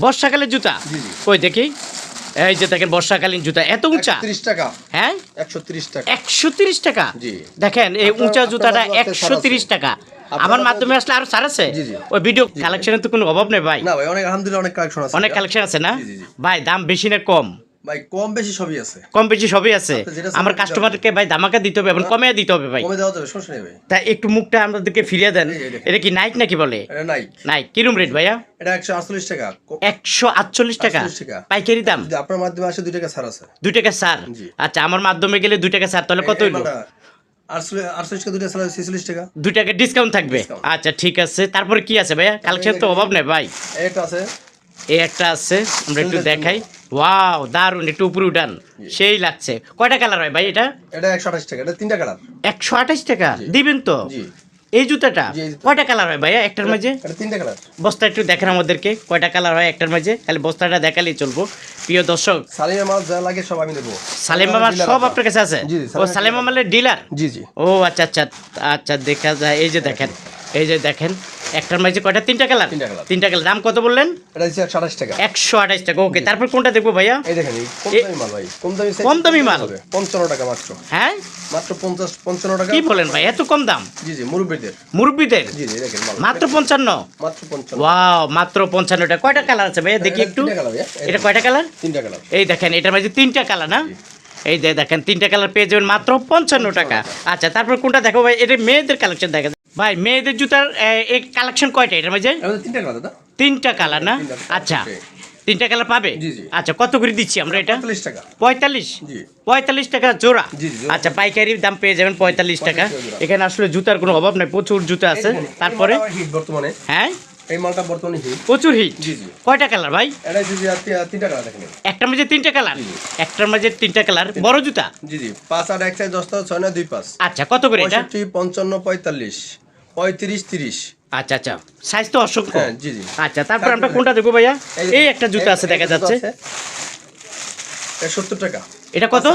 বর্ষাকালের জুতা? জি। দেখি। এই যে দেখেন বর্ষাকালীন জুতা এত উঁচা? ত্রিশ টাকা। হ্যাঁ? একশো ত্রিশ টাকা। একশো তিরিশ টাকা? দেখেন এই উঁচা জুতাটা একশো তিরিশ টাকা। আমার মাধ্যমে- আসলে আরও সার আছে। ওই ভিডিও কালেকশনের তো কোনো অভাব নেই ভাই। না ভাই অনেক আলহামদুলিল্লাহ অনেক কালেকশন আছে অনেক কালেকশন আছে না। ভাই দাম বেশি না কম। ভাই কম বেশি সবই আছে। কম বেশি সবই আছে। আমার কাস্টমারকে ভাই দামাকা দিতে হবে এবং কমে দিতে হবে ভাই। কমে দেওয়া যাবে সমস্যা নেই ভাই। তা একটু মুখটা আমাদেরকে ফিরিয়ে দেন। এই, এই দেখেন। এটা কি নাইক নাকি বলে? এটা নাই নাইক কিরম রেট ভাইয়া? এটা একশো আটচল্লিশ টাকা। ক- একশো আটচল্লিশ টাকা? পাইকারি দাম? আপনার মাধ্যমে আসে দুই টাকা ছাড় আছে। দুই টাকা স্যার আচ্ছা আমার মাধ্যমে গেলে দুই টাকা স্যার তাহলে কত দুই টাকা দুই ডিসকাউন্ট থাকবে? আচ্ছা ঠিক আছে। তারপরে কি আছে ভাইয়া? কালেকশন তো অভাব নেই ভাই। এটা আছে। এই একটা আছে আমরা একটু দেখাই। ওয়াও দারুণ একটু উপরে উঠান। সেই লাগছে। কয়টা কালার হয় ভাই এটা? এটা একশো আঠাশ টাকা এটা তিনটা কালার একশো আঠাশ টাকা? দিবেন তো? জি। এই জুতাটা। কয়টা কালার হয় ভাইয়া একটার মাঝে? এটা তিনটা কালার বস্তা একটু দেখেন আমাদেরকে কয়টা কালার হয় একটার মাঝে? খালি বস্তাটা দেখালেই চলবো। প্রিয় দর্শক সালিমের মাল যা লাগে সব আমি দেবো। সালেম মামার সব আপনার। কাছে আছে? ও সালেম সালেম মামার ডিলার জি জি। ও আচ্ছা আচ্ছা আচ্ছা দেখা যায়। এই যে দেখেন এই যে দেখেন। একটার মাঝে কয়টা? তিনটা কালার? তিনটা কালার। দাম কত বললেন? একশো আঠাশ টাকা। একশো আঠাশ টাকা। ওকে তারপর কোনটা দেখব ভাইয়া? এই দেখেন কম দামি মাল পঞ্চান্ন টাকা মাত্র। হ্যাঁ? মাত্র পঞ্চাশ পঞ্চান্ন টাকা। কি বলেন ভাই? এত কম দাম? জি জি মুরব্বীদের। মুরব্বীদের? জি জি দেখেন মাত্র পঞ্চান্ন? মাত্র পঞ্চান্ন। ওয়াও মাত্র পঞ্চান্ন টাকা। কয়টা কালার আছে ভাইয়া? দেখি একটু। এটা কয়টা কালার? তিনটা কালার। এই দেখেন এটার মাঝে তিনটা কালার না? এই দেখেন তিনটা কালার পেয়ে যাবেন মাত্র পঞ্চান্ন টাকা। আচ্ছা তারপর কোনটা দেখো ভাই? এটা মেয়েদের কালেকশন দেখা যায়। ভাই মেয়েদের জুতার এই কালেকশন কয়টা এটার মাঝে তিনটা কালার দাদা তিনটা কালার না আচ্ছা. তিনটা কালার পাবে জি, জি। আচ্ছা কত করে দিচ্ছি আমরা এটা পঁয়তাল্লিশ টাকা পঁয়তাল্লিশ টাকা জোড়া আচ্ছা পাইকারি দাম পেয়ে যাবেন পঁয়তাল্লিশ টাকা 45 টাকা এখানে আসলে জুতার কোনো অভাব নাই প্রচুর জুতা আছে তারপরে হিট বর্তমানে হ্যাঁ এই মালটা বর্তমানে হিট। প্রচুর হিট। জি, জি। কয়টা কালার ভাই? এটা জি জি তিনটা কালার দেখেন। একটার মাঝে তিনটা কালার। একটার মাঝে তিনটা কালার। বড় জুতা? জি জি। পাঁচ আর এক সাইজ দশটা ছয় না দুই পাঁচ। আচ্ছা কত করে এটা? পঞ্চান্ন পঁয়তাল্লিশ পঁয়ত্রিশ তিরিশ। আচ্ছা আচ্ছা। সাইজ তো অসংখ্য। হ্যাঁ জি জি। আচ্ছা তারপর আমরা কোনটা দেখব ভাইয়া? এই একটা জুতা আছে দেখা যাচ্ছে। সত্তর টাকা। এটা কত?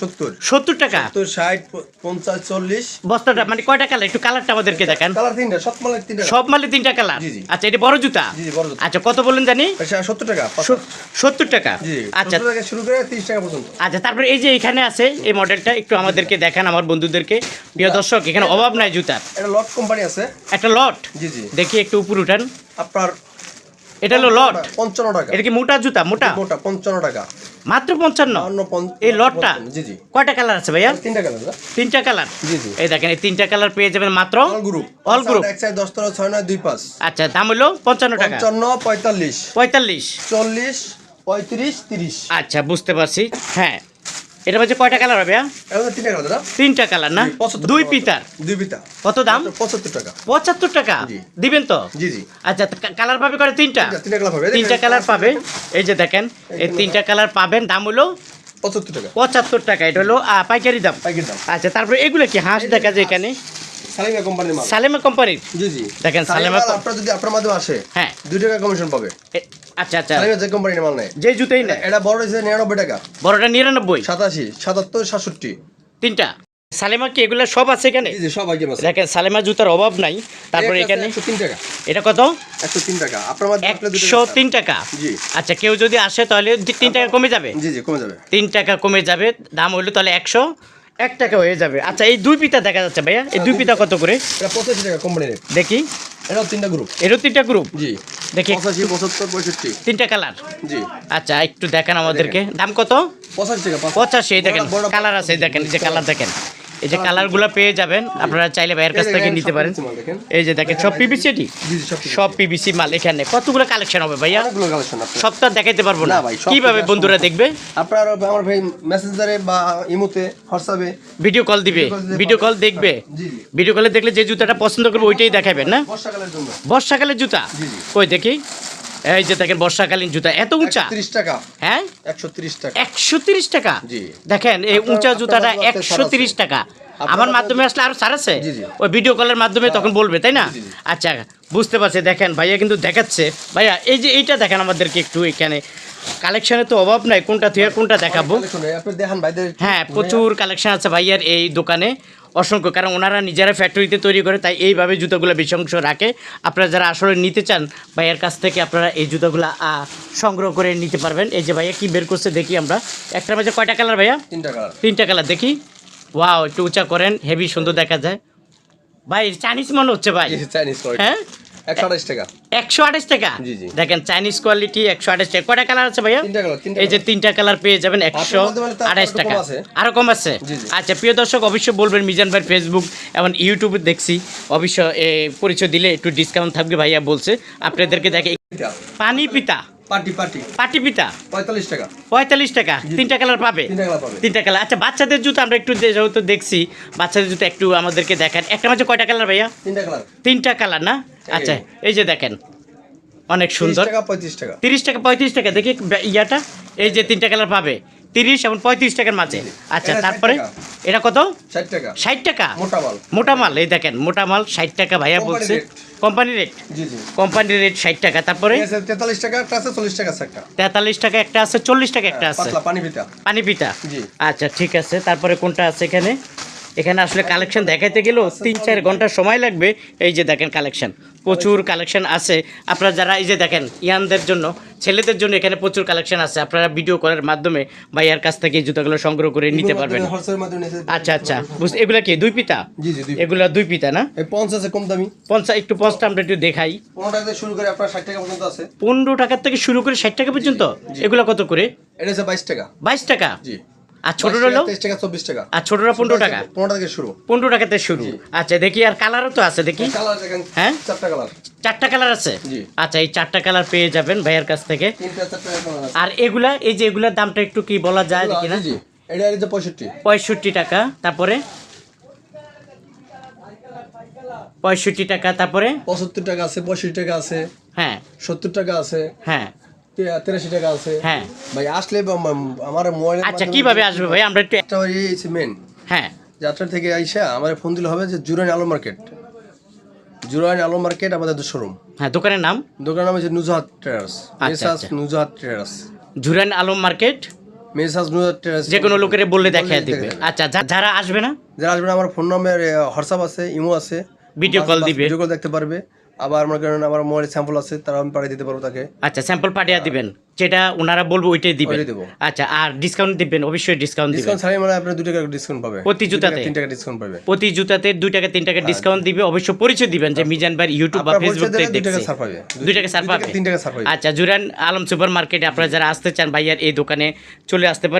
সত্তর। সত্তর টাকা? সত্তর ষাট পঞ্চাশ চল্লিশ। বস্তাটা মানে কয়টা কালার? একটু কালারটা আমাদেরকে দেখান। কালার তিনটা সব মালের তিনটা সব তিনটা কালার। আচ্ছা এটা বড় জুতা। আচ্ছা কত বললেন জানি? সত্তর টাকা সত্তর টাকা? আচ্ছা। টাকা শুরু করে তিরিশ টাকা পর্যন্ত। আচ্ছা তারপরে এই যে এখানে আছে এই মডেলটা একটু আমাদেরকে দেখান আমার বন্ধুদেরকে। প্রিয় দর্শক এখানে অভাব নাই জুতার। এটা লট কোম্পানি আছে। একটা লট? জি জি। দেখি একটু উপর উঠান। আপনার এটা হলো লট? পঞ্চান্ন টাকা। এটা কি মোটা জুতা? মোটা? মোটা পঞ্চান্ন টাকা। মাত্র পঞ্চান্ন। এই লটটা কয়টা কালার আছে ভাইয়া? তিনটা কালার? তিনটা কালার? জি জি। এই দেখেন এই তিনটা কালার পেয়ে যাবেন মাত্র অল গ্রুপ অল গ্রুপ এক সাইড ছয় নয় দুই পাঁচ। আচ্ছা দাম হলো পঞ্চান্ন টাকা। পঞ্চান্ন পঁয়তাল্লিশ। পঁয়তাল্লিশ। চল্লিশ পঁয়ত্রিশ তিরিশ। আচ্ছা বুঝতে পারছি। হ্যাঁ এটা হচ্ছে কয়টা কালার হবে তিনটা কালার দাদা। তিনটা কালার না? দুই। পিতার? দুই পিতা। কত দাম? পঁচাত্তর টাকা। পঁচাত্তর টাকা? দিবেন তো? জি জি। আচ্ছা কালার পাবে করে তিনটা? তিনটা- তিনটা কালার পাবে। তিনটা কালার পাবে। এই যে দেখেন এই তিনটা কালার পাবেন দাম হলো পঁচাত্তর টাকা। পঁচাত্তর টাকা। এটা হলো পাইকারি দাম। পাইকারি দাম। আচ্ছা তারপরে এগুলো কি হাঁস দেখা যায় এখানে? সালিমা কোম্পানির মাল। সালেমা কোম্পানির? জি জি। দেখেন, সালেমা আপনার যদি আপনার মাধ্যমে আসে হ্যাঁ। টাকা কমিশন পাবে। আচ্ছা আচ্ছা। সালিমা যে কোম্পানির মাল নেয়। যে জুতোই না এটা বড় টাকা। বড়টা নিরানব্বই? সাতাশি সাতাত্তর সাতষট্টি। তিনটা? সালেমা কি এগুলো সব আছে এখানে? সব আছে। দেখেন সালেমা জুতার অভাব নাই। তারপরে এখানে টাকা। এটা কত? একশো তিন টাকা। আপনার একশো তিন টাকা? জি। আচ্ছা কেউ যদি আসে তাহলে তিন টাকা কমে যাবে? জি জি কমে যাবে। তিন টাকা কমে যাবে দাম হইল তাহলে একশো। এক টাকা হয়ে যাবে। আচ্ছা এই দুই পিতা দেখা যাচ্ছে ভাইয়া। এই দুই পিতা কত করে? এটা পঁচাশি টাকা কোম্পানির দেখি। এটাও তিনটা গ্রুপ এরও তিনটা গ্রুপ জি। দেখি। পঁচাশি পঁচাত্তর পঁয়ষট্টি। তিনটা কালার জি। আচ্ছা একটু দেখেন আমাদেরকে। দাম কত? পঁচাশি টাকা পাঁচ- পঁচাশি দেখেন। কালার আছে দেখেন যে কালার দেখেন। এই যে কালারগুলো পেয়ে যাবেন আপনারা চাইলে ভাইয়ের কাছ থেকে নিতে পারেন। এই যে দেখেন সব পিবিসি এটি সব। পিবিসি মাল এখানে। কতগুলো কালেকশন হবে ভাইয়া? অনেকগুলো কালেকশন আপনার সব তো দেখাইতে পারব না। কীভাবে বন্ধুরা দেখবে? আপনার আমার ভাই মেসেঞ্জারে বা ইমোতে হোয়াটসঅ্যাপে। ভিডিও কল দিবে। ভিডিও কল দেখবে। ভিডিও কলে দেখলে যে জুতাটা পছন্দ করবে ওইটাই দেখাবেন না? বর্ষাকালের জন্য। বর্ষাকালের জুতা। কই দেখি। এই যে দেখেন বর্ষাকালীন জুতা এত উঁচা? টাকা। হ্যাঁ? একশো তিরিশ টাকা। একশো তিরিশ টাকা? জি। দেখেন এই উঁচা জুতাটা একশো টাকা। আমার মাধ্যমে- আসলে আরও ছাড় আছে। ওই ভিডিও কলের মাধ্যমে তখন বলবে তাই না। আচ্ছা বুঝতে পারছি। দেখেন ভাইয়া কিন্তু দেখাচ্ছে। ভাইয়া এই যে এইটা দেখেন আমাদেরকে একটু এখানে। কালেকশনের তো অভাব নাই কোনটা থেকে কোনটা দেখাবো? হ্যাঁ প্রচুর কালেকশন আছে ভাইয়ার এই দোকানে। অসংখ্য কারণ ওনারা নিজেরা ফ্যাক্টরিতে তৈরি করে তাই এইভাবে জুতোগুলো বেশি অংশ রাখে। আপনারা যারা আসলে নিতে চান ভাইয়ের কাছ থেকে আপনারা এই জুতোগুলো সংগ্রহ করে নিতে পারবেন। এই যে ভাইয়া কি বের করছে দেখি আমরা। একটা মাঝে কয়টা কালার ভাইয়া? তিনটা কালার। তিনটা কালার দেখি। ওয়াও একটু উঁচা করেন হেভি সুন্দর দেখা যায়। ভাই চাইনিজ মনে হচ্ছে ভাই। চাইনিজ হ্যাঁ? টাকা। একশো আঠাশ টাকা? জি, জি। দেখেন চাইনিজ কোয়ালিটি একশো আঠাশ টাকা। কয়টা কালার আছে ভাইয়া? তিনটা কালার এই যে তিনটা কালার পেয়ে যাবেন একশো বলতে পারলে তার আঠাশ একটু টাকা আরও কম আছে। আচ্ছা প্রিয় দর্শক অবশ্যই বলবেন মিজান ভাই ফেসবুক এবং ইউটিউবে দেখছি। অবশ্য পরিচয় দিলে একটু ডিসকাউন্ট থাকবে ভাইয়া বলছে। আপনাদেরকে দেখে পানি পিতা। পাটি পিতা টাকা। পঁয়তাল্লিশ টাকা? তিনটা কালার পাবে? তিনটা কালার পাবে। তিনটা কালার। আচ্ছা বাচ্চাদের জুতো আমরা একটু যেহেতু দেখছি বাচ্চাদের জুতো একটু আমাদেরকে দেখেন। একটা মাঝে কয়টা কালার ভাইয়া? তিনটা কালার। তিনটা কালার না? আচ্ছা এই যে দেখেন অনেক সুন্দর। টাকা পঁয়ত্রিশ টাকা। তিরিশ টাকা পঁয়ত্রিশ টাকা। দেখি ইয়াটা। এই যে তিনটা কালার পাবে। তিরিশ এবং পঁয়ত্রিশ টাকার মাঝে। আচ্ছা তারপরে এটা কত? ষাট টাকা। মোটা মাল। মোটা মাল এই দেখেন মোটা মাল ষাট টাকা ভাইয়া বলছে। কোম্পানি রেট জি জি। কোম্পানি রেট ষাট টাকা তারপরে? তেতাল্লিশ টাকা একটা আছে চল্লিশ টাকা একটা। তেতাল্লিশ টাকা একটা আছে চল্লিশ টাকা একটা আছে। পাতলা পানি পিঠা পানি পিতা জি। আচ্ছা ঠিক আছে তারপরে কোনটা আছে এখানে? এখানে আসলে কালেকশন দেখাইতে গেলেও তিন চার ঘণ্টা সময় লাগবে। এই যে দেখেন কালেকশন প্রচুর কালেকশন আছে। আপনারা যারা এই যে দেখেন ইয়ানদের জন্য ছেলেদের জন্য এখানে প্রচুর কালেকশন আছে। আপনারা ভিডিও করার মাধ্যমে ভাইয়ার কাছ থেকে জুতাগুলো সংগ্রহ করে নিতে পারবেন। আচ্ছা আচ্ছা। বুঝতে এগুলা কি দুই পিতা? এগুলা দুই পিতা না? পঞ্চাশ কম দামি। পঞ্চাশ একটু পঞ্চটা আমরা একটু দেখাই। পনেরো টাকা থেকে শুরু করে আপনার ষাট টাকা পর্যন্ত আছে। পনেরো টাকার থেকে শুরু করে ষাট টাকা পর্যন্ত? এগুলা কত করে? এটা বাইশ টাকা। বাইশ টাকা? জি। আর ছোট হলো টাকা চব্বিশ টাকা। আর ছোটরা পনেরো টাকা পনেরো টাকা থেকে শুরু। পনেরো টাকাতে শুরু। আচ্ছা দেখি আর কালারও তো আছে দেখি। হ্যাঁ? চারটা কালার। চারটা কালার আছে? জি। আচ্ছা এই চারটা কালার পেয়ে যাবেন ভাইয়ের কাছ থেকে। আর এগুলা এই যে এগুলার দামটা একটু কি বলা যায় দেখি না এটা যে পঁয়ষট্টি। পঁয়ষট্টি টাকা তারপরে? পঁয়ষট্টি টাকা তারপরে? পঁচাত্তর টাকা আছে পঁয়ষট্টি টাকা আছে। হ্যাঁ। সত্তর টাকা আছে। হ্যাঁ। তেরাশি টাকা আছে। হ্যাঁ। ভাই আসলে আমার মোবাইল আচ্ছা কীভাবে আসবে ভাই? আমরা একটু একটা মেন হ্যাঁ। যাত্রা থেকে আইসা আমার ফোন দিলে হবে যে জুরাইন আলো মার্কেট জুরাইন আলো মার্কেট আমাদের শোরুম হ্যাঁ দোকানের নাম? দোকান নাম হচ্ছে নুজাহাত ট্রেডার্স আচ্ছা, আচ্ছা। নুজাহাত ট্রেডার্স ঝুরান আলম মার্কেট মেসাজ নুজাহাত ট্রেডার্স যে কোনো লোকের বললে দেখা দিবে। আচ্ছা যারা আসবে না? যারা আসবেন আমার ফোন নাম্বার হোয়াটসঅ্যাপ আছে ইমো আছে। Video call দিবে। ভিডিও কল দেখতে পারবে। আবার আমার কারণে আমার মোবাইল স্যাম্পল আছে তারা আমি পাঠিয়ে দিতে পারব তাকে। আচ্ছা স্যাম্পল পাঠিয়ে দিবেন। যেটা ওনারা বলব ওইটাই দিবেন। ওইটাই দেবো। আচ্ছা আর ডিসকাউন্ট দিবেন অবশ্যই ডিসকাউন্ট দিবেন। ডিসকাউন্ট ছাড়াই মানে আপনি দুই টাকা ডিসকাউন্ট পাবে। প্রতি জুতাতে? টাকা, তিন টাকা ডিসকাউন্ট পাবে। প্রতি জুতাতে দুই টাকা তিন টাকা ডিসকাউন্ট দিবে। অবশ্যই পরিচয় দিবেন যে মিজান ভাই ইউটিউব বা ফেসবুক থেকে দিলে দুই টাকা ছাড় পাবে। দুই টাকা ছাড় পাবে। তিন টাকা ছাড় পাবে। আচ্ছা জুরান আলম সুপার মার্কেটে আপনারা যারা আসতে চান ভাইয়ার এই দোকানে চলে আসতে পারেন।